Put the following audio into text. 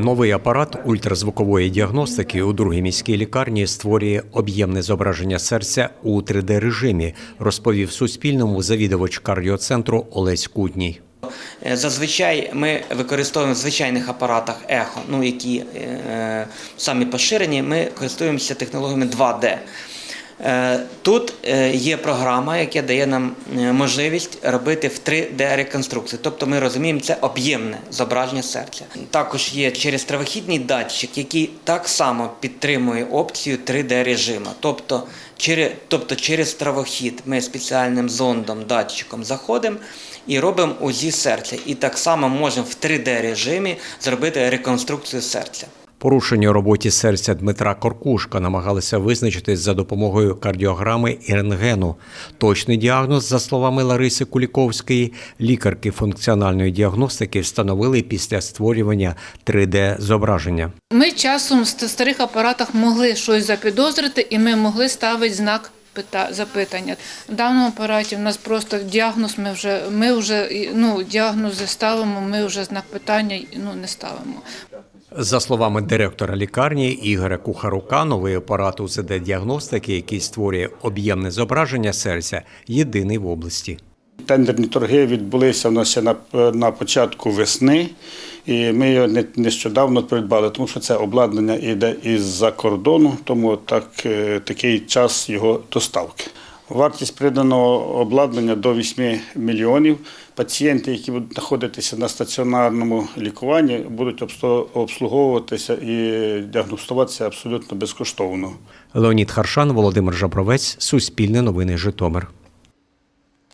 Новий апарат ультразвукової діагностики у другій міській лікарні створює об'ємне зображення серця у 3D-режимі, розповів Суспільному завідувач кардіоцентру Олесь Кутній. Е, Зазвичай ми використовуємо в звичайних апаратах ехо, ну які е, самі поширені. Ми користуємося технологіями 2D. Е, Тут е, є програма, яка дає нам е, можливість робити в 3D-реконструкцію. Тобто ми розуміємо, це об'ємне зображення серця. Також є через травохідний датчик, який так само підтримує опцію 3D-режиму. Тобто через, тобто через травохід ми спеціальним зондом, датчиком заходимо і робимо УЗІ серця. І так само можемо в 3D-режимі зробити реконструкцію серця. Порушення у роботі серця Дмитра Коркушка намагалися визначити за допомогою кардіограми і рентгену. Точний діагноз, за словами Лариси Куліковської, лікарки функціональної діагностики встановили після створювання 3D-зображення. Ми часом в старих апаратах могли щось запідозрити, і ми могли ставити знак пита- запитання. В даному апараті в нас просто діагноз. Ми вже ми вже ну, діагнози ставимо. Ми вже знак питання ну не ставимо. За словами директора лікарні Ігоря Кухарука, новий апарат УЗД-діагностики, який створює об'ємне зображення серця, єдиний в області. Тендерні торги відбулися в нас на, на початку весни, і ми його не- нещодавно придбали, тому що це обладнання йде із-за кордону, тому так, е, такий час його доставки. Вартість приданого обладнання до 8 мільйонів. Пацієнти, які будуть знаходитися на стаціонарному лікуванні, будуть обслу- обслуговуватися і діагностуватися абсолютно безкоштовно. Леонід Харшан, Володимир Жабровець, Суспільне новини Житомир.